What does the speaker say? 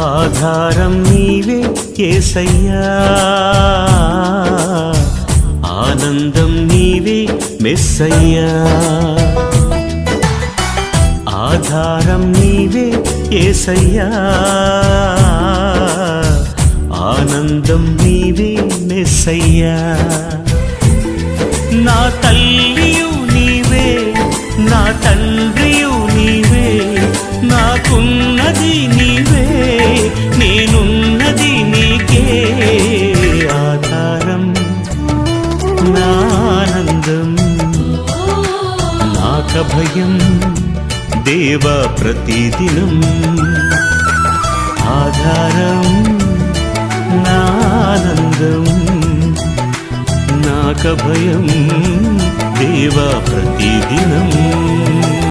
ఆధారం నీవే కేసయ్యా ఆనందం నీవే మెస్సయ్యా. ఆధారం నీవే ఏసయ్యా. ఆనందం నీవే మెస్సయ్యా. నా తల్లి నాక భయం దేవ ప్రతిదినం. ఆధారం నా ఆనందం నాక భయం దేవ ప్రతిదినం.